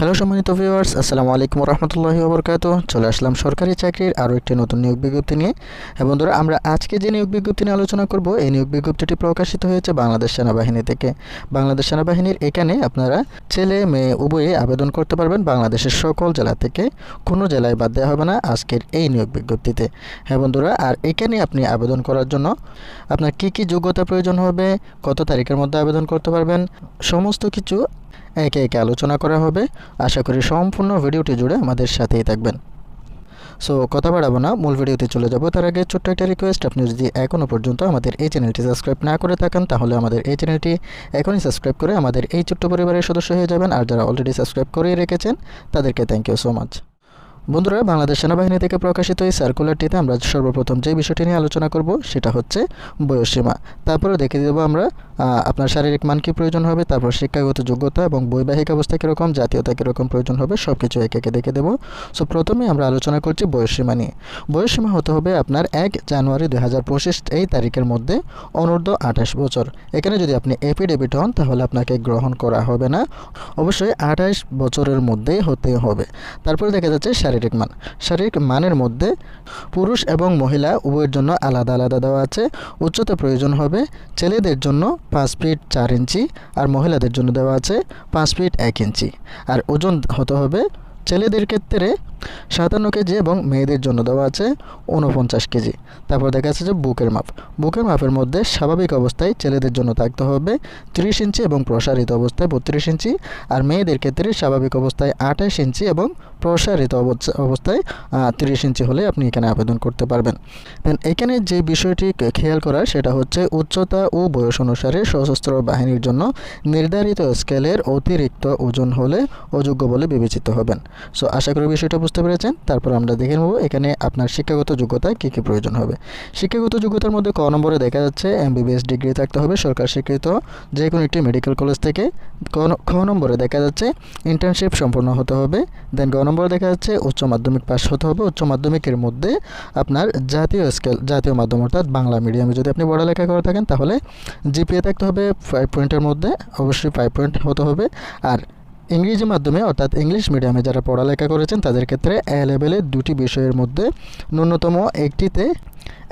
Hello সম্মানিত viewers আসসালামু আলাইকুম রহমতুল্লাহি ওবরকাত চলে আসলাম সরকারি চাকরির আরও একটি নতুন নিয়োগ বিজ্ঞপ্তি নিয়ে। এবং বন্ধুরা, আমরা আজকে যে নিয়োগ বিজ্ঞপ্তি নিয়ে আলোচনা করব, এই নিয়োগ বিজ্ঞপ্তিটি প্রকাশিত হয়েছে বাংলাদেশ সেনাবাহিনী থেকে। বাংলাদেশ সেনাবাহিনীর এখানে আপনারা ছেলে, মেয়ে, উভয়ে আবেদন করতে পারবেন বাংলাদেশের সকল জেলা থেকে। কোনো জেলায় বাদ দেওয়া হবে না আজকের এই নিয়োগ বিজ্ঞপ্তিতে। হ্যাঁ বন্ধুরা, আর এখানে আপনি আবেদন করার জন্য আপনার কী কী যোগ্যতা প্রয়োজন হবে, কত তারিখের মধ্যে আবেদন করতে পারবেন, সমস্ত কিছু একে একে আলোচনা করা হবে। আশা করি সম্পূর্ণ ভিডিওটি জুড়ে আমাদের সাথেই থাকবেন। সো, কথা বাড়াবো না। মূল ভিডিওতে চলে যাব। তার আগে ছোট্ট একটা রিকোয়েস্ট আপনি যদি এখনও পর্যন্ত আমাদের এই চ্যানেলটি সাবস্ক্রাইব না করে থাকেন, তাহলে আমাদের এই চ্যানেলটি এখনই সাবস্ক্রাইব করে আমাদের এই ছোট্ট পরিবারের সদস্য হয়ে যাবেন। আর যারা অলরেডি সাবস্ক্রাইব করেই রেখেছেন, তাদেরকে থ্যাংক ইউ সো মাচ বন্ধুরা, বাংলাদেশ সেনাবাহিনী থেকে প্রকাশিত এই সার্কুলারটিতে আমরা সর্বপ্রথম যে বিষয়টি নিয়ে আলোচনা করব, সেটা হচ্ছে বয়সসীমা। তারপরে দেখে দেবো আমরা আপনার শারীরিক মান কী প্রয়োজন হবে, তারপর শিক্ষাগত যোগ্যতা এবং বৈবাহিক অবস্থা কীরকম, জাতীয়তা কীরকম প্রয়োজন হবে সব কিছু একে একে দেখে দেবো। সো প্রথমে আমরা আলোচনা করছি বয়সসীমা নিয়ে। বয়সসীমা হতে হবে আপনার এক জানুয়ারি দুই হাজার পঁচিশ এই তারিখের মধ্যে, অনূর্ধ্ব আঠাশ বছর। এখানে যদি আপনি এফিডেভিট হন, তাহলে আপনাকে গ্রহণ করা হবে না। অবশ্যই আঠাশ বছরের মধ্যেই হতে হবে। তারপরে দেখা যাচ্ছে শারীরিক মান। শারীরিক মানের মধ্যে পুরুষ এবং মহিলা উভয়ের জন্য আলাদা আলাদা দেওয়া আছে। উচ্চতা প্রয়োজন হবে। ছেলেদের জন্য পাঁচ ফিট চার ইঞ্চি আর মহিলাদের জন্য দেওয়া আছে পাঁচ ফিট এক ইঞ্চি। আর ওজন হতে হবে ছেলেদের ক্ষেত্রে সাতান্ন কেজি এবং মেয়েদের জন্য দেওয়া আছে উনপঞ্চাশ কেজি। তারপর দেখা যাচ্ছে যে বুকের মাপ। বুকের মাপের মধ্যে স্বাভাবিক অবস্থায় ছেলেদের জন্য থাকতে হবে তিরিশ ইঞ্চি এবং প্রসারিত অবস্থায় বত্রিশ ইঞ্চি আর মেয়েদের ক্ষেত্রে স্বাভাবিক অবস্থায় আঠাশ ইঞ্চি এবং প্রসারিত অবস্থা- অবস্থায় তিরিশ ইঞ্চি হলে আপনি এখানে আবেদন করতে পারবেন। দেন এখানে যে বিষয়টি খেয়াল করার সেটা হচ্ছে উচ্চতা ও বয়স অনুসারে সশস্ত্র বাহিনীর জন্য নির্ধারিত স্কেলের অতিরিক্ত ওজন হলে অযোগ্য বলে বিবেচিত হবেন। সো আশা করি বিষয়টা বুঝতে পেরেছেন। তারপর আমরা দেখে নেব এখানে আপনার শিক্ষাগত যোগ্যতায় কী কী প্রয়োজন হবে। শিক্ষাগত যোগ্যতার মধ্যে ক নম্বরে দেখা যাচ্ছে, এমবিবিএস ডিগ্রি থাকতে হবে, সরকার স্বীকৃত যে কোনো একটি মেডিকেল কলেজ থেকে। খ নম্বরে দেখা যাচ্ছে ইন্টার্নশিপ সম্পন্ন হতে হবে। দেন গ নম্বরে দেখা যাচ্ছে, উচ্চ মাধ্যমিক পাস হতে হবে। উচ্চ মাধ্যমিকের মধ্যে আপনার জাতীয় স্কেল, জাতীয় মাধ্যম অর্থাৎ বাংলা মিডিয়ামে যদি আপনি পড়ালেখা করে থাকেন, তাহলে জিপিএ থাকতে হবে ফাইভ পয়েন্টের মধ্যে, অবশ্যই ফাইভ পয়েন্ট হতে হবে। আর ইংরেজি মাধ্যমে, অর্থাৎ ইংলিশ মিডিয়ামে যারা পড়ালেখা করেছেন, তাদের ক্ষেত্রে এ দুটি বিষয়ের মধ্যে ন্যূনতম একটিতে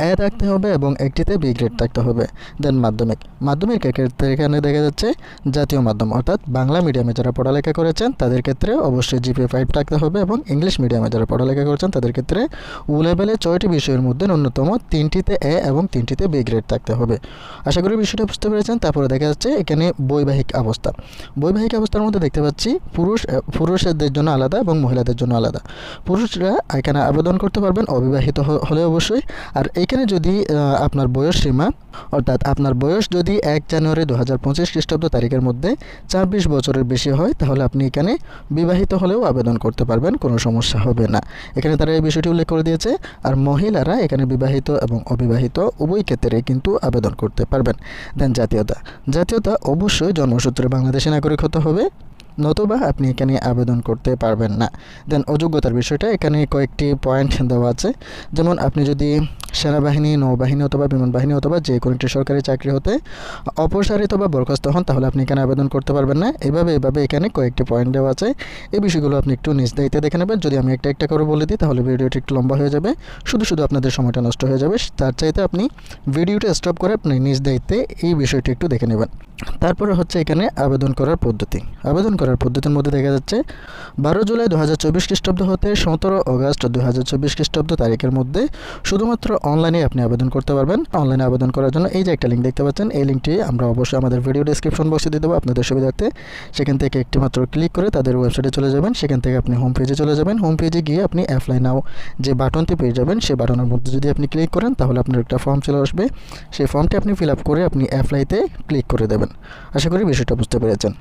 এ থাকতে হবে এবং একটিতে বি গ্রেড থাকতে হবে। দেন মাধ্যমিক। মাধ্যমিকের ক্ষেত্রে এখানে দেখা যাচ্ছে জাতীয় মাধ্যম, অর্থাৎ বাংলা মিডিয়ামে যারা পড়ালেখা করেছেন, তাদের ক্ষেত্রে অবশ্যই জিপি ফাইভ থাকতে হবে এবং ইংলিশ মিডিয়ামে যারা পড়ালেখা করেছেন, তাদের ক্ষেত্রে উ লেভেলে ছয়টি বিষয়ের মধ্যে ন্যূনতম তিনটিতে এ এবং তিনটিতে বি গ্রেড থাকতে হবে। আশা করি বিষয়টা বুঝতে পেরেছেন। তারপরে দেখা যাচ্ছে এখানে বৈবাহিক অবস্থা। বৈবাহিক অবস্থার মধ্যে দেখতে পাচ্ছি পুরুষ পুরুষদের জন্য আলাদা এবং মহিলাদের জন্য আলাদা। পুরুষরা এখানে আবেদন করতে পারবেন, অবিবাহিত হলে অবশ্যই। আর এখানে যদি আপনার বয়স সীমা, অর্থাৎ আপনার বয়স যদি এক জানুয়ারি দু হাজার পঁচিশ খ্রিস্টাব্দ তারিখের মধ্যে ছাব্বিশ বছরের বেশি হয়, তাহলে আপনি এখানে বিবাহিত হলেও আবেদন করতে পারবেন, কোনো সমস্যা হবে না। এখানে তারা এই বিষয়টি উল্লেখ করে দিয়েছে, আর মহিলারা এখানে বিবাহিত এবং অবিবাহিত উভয় ক্ষেত্রে কিন্তু আবেদন করতে পারবেন। দেন জাতীয়তা জাতীয়তা অবশ্যই জন্মসূত্রে বাংলাদেশি নাগরিক হতে হবে। নতুবা আপনি এখানে আবেদন করতে পারবেন না। দেন অযোগ্যতার বিষয়টা এখানে কয়েকটি পয়েন্ট দেওয়া আছে। যেমন আপনি যদি সেনাবাহিনী, নৌবাহিনী অথবা বিমান বাহিনী অথবা যে কোনো একটি সরকারি চাকরি হতে অপসারিত বা বরখাস্ত হন, তাহলে আপনি এখানে আবেদন করতে পারবেন না। এভাবে এভাবে এখানে কয়েকটি পয়েন্ট দেওয়া আছে। এই বিষয়গুলো আপনি একটু নিজ দায়িত্বে দেখে নেবেন। যদি আমি একটা একটা করে বলে দিই, তাহলে ভিডিওটি একটু লম্বা হয়ে যাবে। শুধু শুধু আপনাদের সময়টা নষ্ট হয়ে যাবে। তার চাইতে আপনি ভিডিওটা স্টপ করে আপনি নিজ দায়িত্বে এই বিষয়টি একটু দেখে নেবেন। তারপরে হচ্ছে এখানে আবেদন করার পদ্ধতি। আবেদন করার পদ্ধতির মধ্যে দেখা যাচ্ছে, বারো জুলাই দু হাজার চব্বিশ খ্রিস্টাব্দ হতে সতেরো অগস্ট দু হাজার চব্বিশ খ্রিস্টাব্দ তারিখের মধ্যে শুধুমাত্র অনলাইনে আপনি আবেদন করতে পারবেন। অনলাইনে আবেদন করার জন্য এই যে একটা লিঙ্ক দেখতে পাচ্ছেন, এই লিঙ্কটি আমরা অবশ্যই আমাদের ভিডিও ডিসক্রিপশন বক্সে দিয়ে দেবো। আপনাদের সুবিধার্থে সেখান থেকে একটি মাত্র ক্লিক করে তাদের ওয়েবসাইটে চলে যাবেন। সেখান থেকে আপনি হোম পেজে চলে যাবেন। হোম পেজে গিয়ে আপনি অ্যাপ্লাই নাও যে বাটনটি পেয়ে যাবেন, সেই বাটনের মধ্যে যদি আপনি ক্লিক করেন, তাহলে আপনার একটা ফর্ম চলে আসবে। সেই ফর্মটি আপনি ফিল আপ করে আপনি অ্যাপ্লাইতে ক্লিক করে দেবেন। আশা করি বিষয়টা বুঝতে পেরেছেন।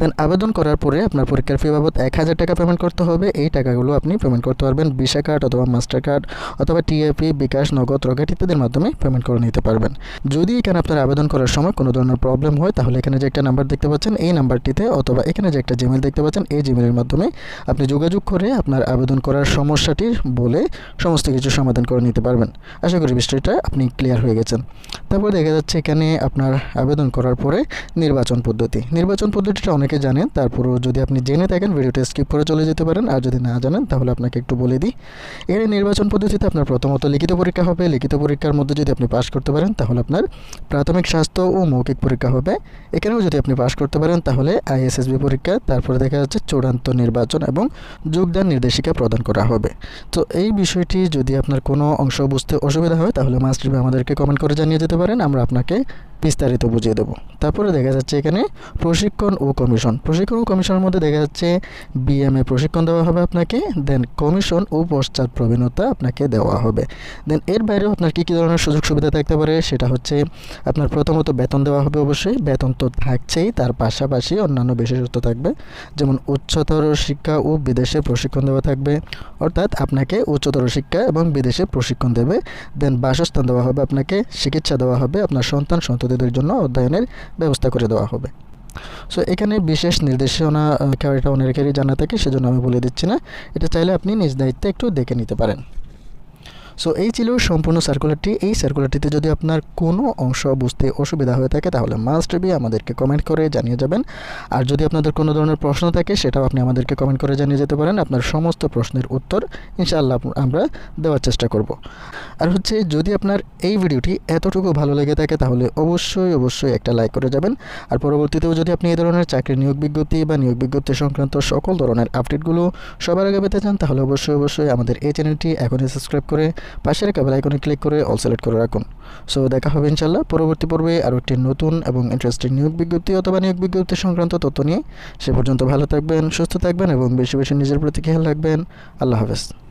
দেন আবেদন করার পরে আপনার পরীক্ষার ফি বাবদ এক হাজার টাকা পেমেন্ট করতে হবে। এই টাকাগুলো আপনি পেমেন্ট করতে পারবেন ভিসা কার্ড অথবা মাস্টার কার্ড অথবা টিএপি বিকাশ, নগদ, রকেট ইত্যাদির মাধ্যমে পেমেন্ট করে নিতে পারবেন। যদি এখানে আপনার আবেদন করার সময় কোনো ধরনের প্রবলেম হয়, তাহলে এখানে যে একটা নাম্বার দেখতে পাচ্ছেন, এই নাম্বারটিতে অথবা এখানে যে একটা জিমেল দেখতে পাচ্ছেন, এই জিমেলের মাধ্যমে আপনি যোগাযোগ করে আপনার আবেদন করার সমস্যাটির বলে সমস্ত কিছু সমাধান করে নিতে পারবেন। আশা করি বিষয়টা আপনি ক্লিয়ার হয়ে গেছেন। তারপর দেখা যাচ্ছে এখানে আপনার আবেদন করার পরে নির্বাচন পদ্ধতি। নির্বাচন পদ্ধতি জিনিসটা অনেকে জানেন, তারপরেও যদি আপনি জেনে থাকেন, ভিডিওটা স্কিপ করে চলে যেতে পারেন। আর যদি না জানেন, তাহলে আপনাকে একটু বলে দিই। এর নির্বাচন পদ্ধতিতে আপনার প্রথমত লিখিত পরীক্ষা হবে। লিখিত পরীক্ষার মধ্যে যদি আপনি পাশ করতে পারেন, তাহলে আপনার প্রাথমিক স্বাস্থ্য ও মৌখিক পরীক্ষা হবে। এখানেও যদি আপনি পাশ করতে পারেন, তাহলে আইএসএসবি পরীক্ষা, তারপরে দেখা যাচ্ছে চূড়ান্ত নির্বাচন এবং যোগদান নির্দেশিকা প্রদান করা হবে। তো এই বিষয়টি যদি আপনার কোনো অংশ বুঝতে অসুবিধা হয়, তাহলে মাস্টার আমাদেরকে কমেন্ট করে জানিয়ে যেতে পারেন। আমরা আপনাকে বিস্তারিত বুঝিয়ে দেবো। তারপরে দেখা যাচ্ছে এখানে প্রশিক্ষণ ও কমিশন। প্রশিক্ষণ কমিশনের মধ্যে দেখা যাচ্ছে বিএমএ প্রশিক্ষণ দেওয়া হবে আপনাকে দেন কমিশন ও পশ্চাৎ প্রবীণতা আপনাকে দেওয়া হবে। দেন এর বাইরেও আপনার কী কী ধরনের সুযোগ সুবিধা থাকতে পারে, সেটা হচ্ছে আপনার প্রথমত বেতন দেওয়া হবে অবশ্যই। বেতন তো থাকছেই, তার পাশাপাশি অন্যান্য বিশেষত্ব থাকবে, যেমন উচ্চতর শিক্ষা ও বিদেশে প্রশিক্ষণ দেওয়া থাকবে, অর্থাৎ আপনাকে উচ্চতর শিক্ষা এবং বিদেশে প্রশিক্ষণ দেবে। দেন বাসস্থান দেওয়া হবে আপনাকে, চিকিৎসা দেওয়া হবে, আপনার সন্তান সন্ততিদের জন্য অধ্যয়নের ব্যবস্থা করে দেওয়া হবে। সো এখানে বিশেষ নির্দেশনা এটা অনেকেরই জানা থাকে, সেজন্য আমি বলে দিচ্ছি না। এটা চাইলে আপনি নিজ দায়িত্বে একটু দেখে নিতে পারেন। সো এই ছিল সম্পূর্ণ সার্কুলারটি এই সার্কুলারটিতে যদি আপনার কোনো অংশ বুঝতে অসুবিধা হয়ে থাকে, তাহলে মাস্ট বি আমাদেরকে কমেন্ট করে জানিয়ে যাবেন। আর যদি আপনাদের কোনো ধরনের প্রশ্ন থাকে, সেটাও আপনি আমাদেরকে কমেন্ট করে জানিয়ে যেতে পারেন। আপনার সমস্ত প্রশ্নের উত্তর ইনশাআল্লাহ আমরা দেওয়ার চেষ্টা করব। আর হচ্ছে, যদি আপনার এই ভিডিওটি এতটুকু ভালো লেগে থাকে, তাহলে অবশ্যই অবশ্যই একটা লাইক করে যাবেন। আর পরবর্তীতেও যদি আপনি এই ধরনের চাকরি নিয়োগ বিজ্ঞপ্তি বা নিয়োগ বিজ্ঞপ্তি সংক্রান্ত সকল ধরনের আপডেটগুলো সবার আগে পেতে চান, তাহলে অবশ্যই অবশ্যই আমাদের এই চ্যানেলটি এখনই সাবস্ক্রাইব করে পাশের ক্যামেরা আইকনে ক্লিক করে অল সিলেক্ট করে রাখুন। সো দেখা হবে ইনশাল্লাহ পরবর্তী পর্বে আরও একটি নতুন এবং ইন্টারেস্টিং নিয়োগ বিজ্ঞপ্তি অথবা নিয়োগ বিজ্ঞপ্তি সংক্রান্ত তথ্য নিয়ে। সে পর্যন্ত ভালো থাকবেন, সুস্থ থাকবেন এবং বেশি বেশি নিজের প্রতি খেয়াল রাখবেন। আল্লাহ হাফেজ।